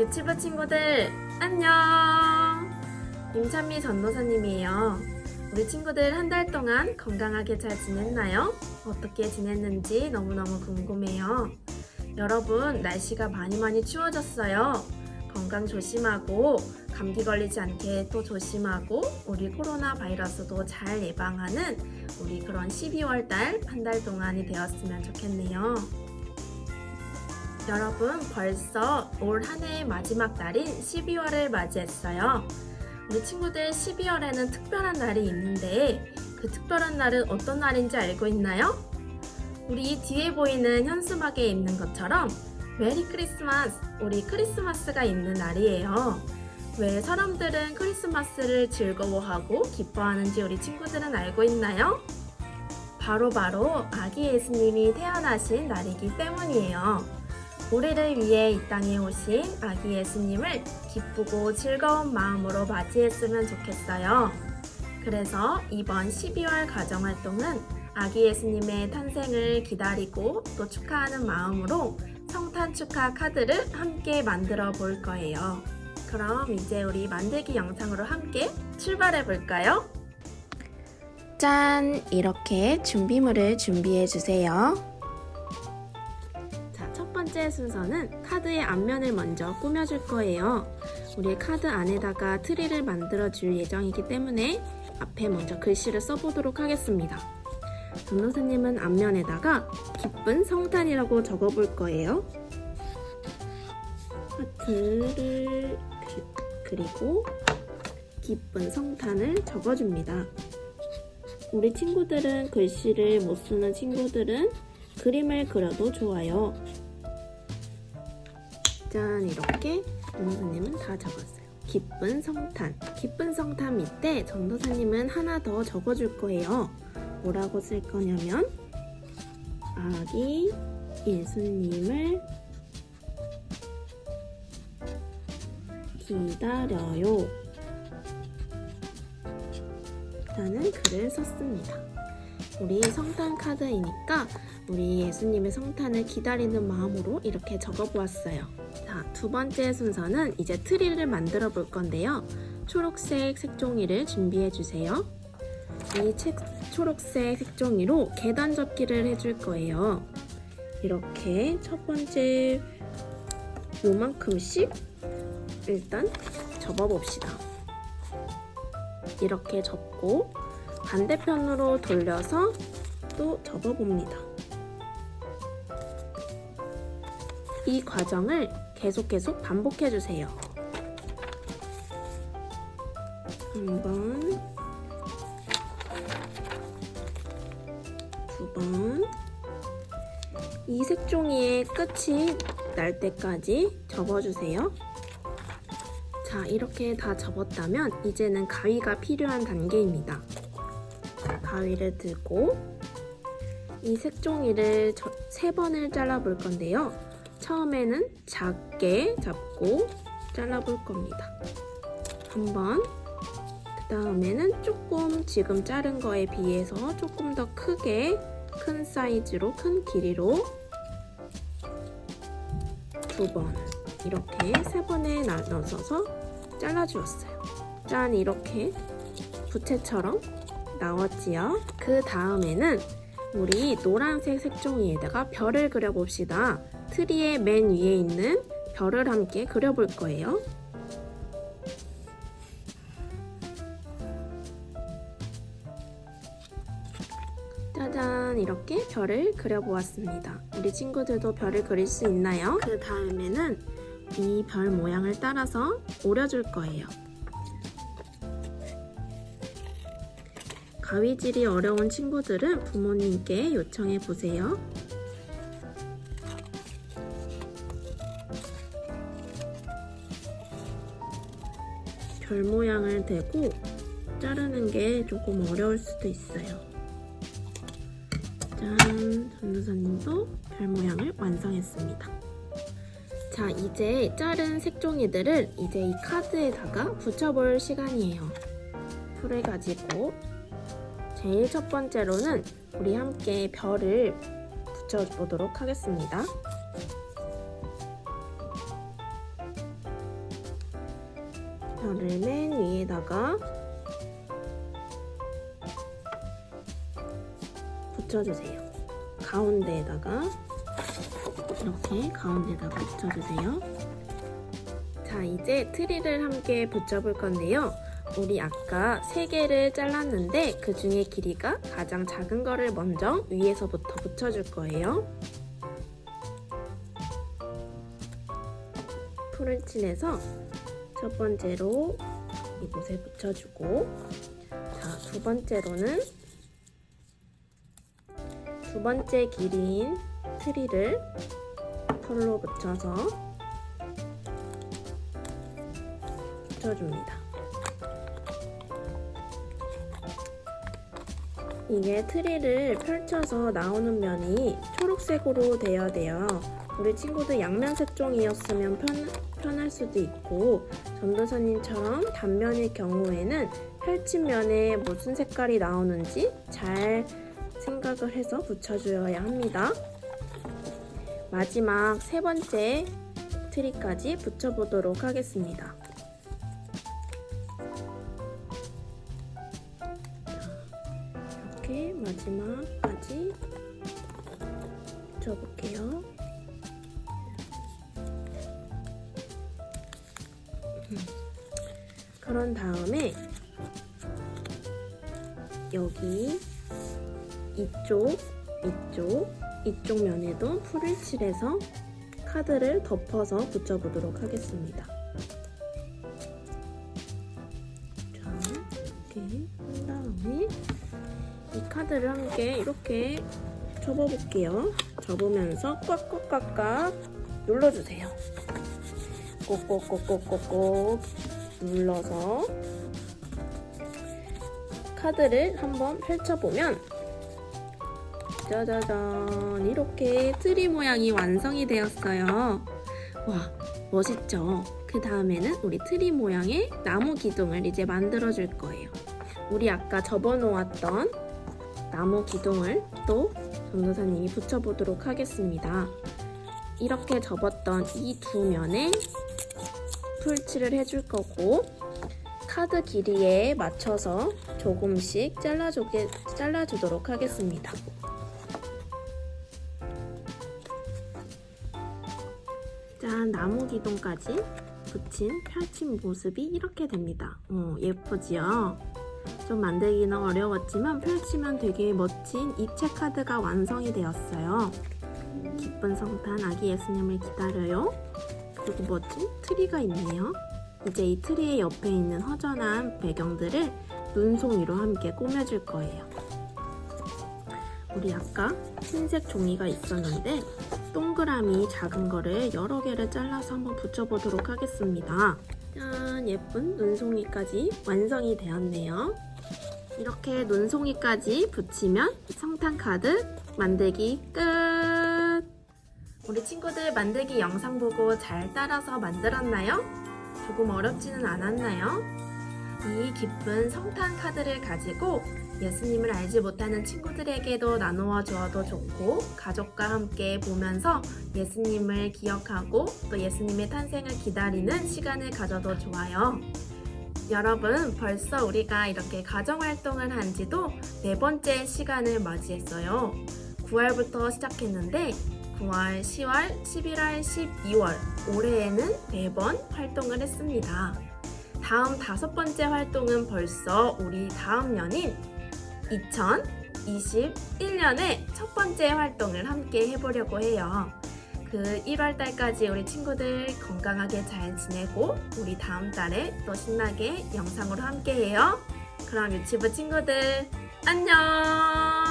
유튜브 친구들 안녕 임찬미 전도사님이에요 우리 친구들 한 달 동안 건강하게 잘 지냈나요? 어떻게 지냈는지 너무너무 궁금해요 여러분 날씨가 많이 많이 추워졌어요 건강 조심하고 감기 걸리지 않게 또 조심하고 우리 코로나 바이러스도 잘 예방하는 우리 그런 12월 달 한 달 동안이 되었으면 좋겠네요. 여러분 벌써 올 한 해의 마지막 날인 12월을 맞이했어요. 우리 친구들 12월에는 특별한 날이 있는데 그 특별한 날은 어떤 날인지 알고 있나요? 우리 뒤에 보이는 현수막에 있는 것처럼 메리 크리스마스, 우리 크리스마스가 있는 날이에요. 왜 사람들은 크리스마스를 즐거워하고 기뻐하는지 우리 친구들은 알고 있나요? 바로바로 아기 예수님이 태어나신 날이기 때문이에요. 우리를 위해 이 땅에 오신 아기 예수님을 기쁘고 즐거운 마음으로 맞이했으면 좋겠어요. 그래서 이번 12월 가정활동은 아기 예수님의 탄생을 기다리고 또 축하하는 마음으로 성탄 축하 카드를 함께 만들어 볼 거예요. 그럼 이제 우리 만들기 영상으로 함께 출발해 볼까요? 짠! 이렇게 준비물을 준비해 주세요. 번째 순서는 카드의 앞면을 먼저 꾸며줄 거예요. 우리 카드 안에다가 트리를 만들어 줄 예정이기 때문에 앞에 먼저 글씨를 써보도록 하겠습니다. 전도사님은 앞면에다가 기쁜 성탄이라고 적어볼 거예요. 하트를 그리고 기쁜 성탄을 적어줍니다. 우리 친구들은 글씨를 못 쓰는 친구들은 그림을 그려도 좋아요. 짠 이렇게 전도사님은 다 적었어요. 기쁜 성탄. 기쁜 성탄 밑에 전도사님은 하나 더 적어줄 거예요. 뭐라고 쓸 거냐면 아기 예수님을 기다려요. 라는 글을 썼습니다. 우리 성탄 카드이니까 우리 예수님의 성탄을 기다리는 마음으로 이렇게 적어보았어요. 자, 두 번째 순서는 이제 트리를 만들어 볼 건데요. 초록색 색종이를 준비해 주세요. 이 책, 초록색 색종이로 계단 접기를 해줄 거예요. 이렇게 첫 번째 요만큼씩 일단 접어 봅시다. 이렇게 접고 반대편으로 돌려서 또 접어 봅니다. 이 과정을 계속 계속 반복해 주세요. 한 번, 두 번, 이 색종이의 끝이 날 때까지 접어주세요. 자, 이렇게 다 접었다면 이제는 가위가 필요한 단계입니다. 가위를 들고 이 색종이를 저- 세 번을 잘라 볼 건데요. 처음에는 작게 잡고 잘라볼 겁니다. 한 번, 그 다음에는 조금 지금 자른 거에 비해서 조금 더 크게 큰 사이즈로 큰 길이로 두 번 이렇게 세 번에 나눠서 잘라주었어요. 짠 이렇게 부채처럼 나왔지요. 그 다음에는 우리 노란색 색종이에다가 별을 그려봅시다. 트리의 맨 위에 있는 별을 함께 그려볼 거예요. 짜잔 이렇게 별을 그려보았습니다. 우리 친구들도 별을 그릴 수 있나요? 그 다음에는 이 별 모양을 따라서 오려줄 거예요. 가위질이 어려운 친구들은 부모님께 요청해 보세요. 별 모양을 대고 자르는 게 조금 어려울 수도 있어요. 짠! 전도사님도 별 모양을 완성했습니다. 자, 이제 자른 색종이들을 이제 이 카드에다가 붙여볼 시간이에요. 풀을 가지고 제일 첫 번째로는 우리 함께 별을 붙여보도록 하겠습니다. 이거를 맨 위에다가 붙여주세요. 가운데에다가 이렇게 가운데다가 붙여주세요. 자, 이제 트리를 함께 붙여볼 건데요. 우리 아까 세 개를 잘랐는데 그 중에 길이가 가장 작은 거를 먼저 위에서부터 붙여줄 거예요. 풀을 칠해서 첫 번째로 이곳에 붙여주고 자, 두 번째로는 두 번째 길이인 트리를 풀로 붙여서 붙여줍니다. 이게 트리를 펼쳐서 나오는 면이 초록색으로 되어야 돼요. 우리 친구들 양면 색종이었으면 편, 편할 수도 있고 전도사님처럼 단면일 경우에는 펼친 면에 무슨 색깔이 나오는지 잘 생각을 해서 붙여줘야 합니다. 마지막 세 번째 트리까지 붙여보도록 하겠습니다. 마지막까지 붙여볼게요. 음. 그런 다음에 여기 이쪽, 이쪽, 이쪽 면에도 풀을 칠해서 카드를 덮어서 붙여보도록 하겠습니다. 자, 이렇게 한 다음에 이 카드를 함께 이렇게 접어볼게요. 접으면서 꽉꽉꽉꽉 눌러주세요. 꼭꼭꼭꼭꼭꼭 눌러서 카드를 한번 펼쳐보면 짜자잔 이렇게 트리 모양이 완성이 되었어요. 와 멋있죠? 그 다음에는 우리 트리 모양의 나무 기둥을 이제 만들어 줄 거예요. 우리 아까 접어 놓았던 나무 기둥을 또 전도사님이 붙여보도록 하겠습니다. 이렇게 접었던 이 두 면에 풀칠을 해줄 거고 카드 길이에 맞춰서 조금씩 잘라주게, 잘라주도록 하겠습니다. 짠, 나무 기둥까지 붙인 펼친 모습이 이렇게 됩니다. 어, 예쁘지요? 좀 만들기는 어려웠지만 펼치면 되게 멋진 입체 카드가 완성이 되었어요. 기쁜 성탄 아기 예수님을 기다려요. 그리고 멋진 트리가 있네요. 이제 이 트리의 옆에 있는 허전한 배경들을 눈송이로 함께 꾸며줄 거예요. 우리 아까 흰색 종이가 있었는데 동그라미 작은 거를 여러 개를 잘라서 한번 붙여보도록 하겠습니다. 짠 예쁜 눈송이까지 완성이 되었네요. 이렇게 눈송이까지 붙이면 성탄 카드 만들기 끝! 우리 친구들 만들기 영상 보고 잘 따라서 만들었나요? 조금 어렵지는 않았나요? 이 기쁜 성탄 카드를 가지고 예수님을 알지 못하는 친구들에게도 나누어 주어도 좋고 가족과 함께 보면서 예수님을 기억하고 또 예수님의 탄생을 기다리는 시간을 가져도 좋아요. 여러분 벌써 우리가 이렇게 가정 활동을 한 지도 네 번째 시간을 맞이했어요. 9월부터 시작했는데 9월, 10월, 11월, 12월 올해에는 네 번 활동을 했습니다. 다음 다섯 번째 활동은 벌써 우리 다음 년인 2021년에 첫 번째 활동을 함께 해보려고 해요. 그 1월 달까지 우리 친구들 건강하게 잘 지내고 우리 다음 달에 또 신나게 영상으로 함께 해요. 그럼 유치부 친구들 안녕!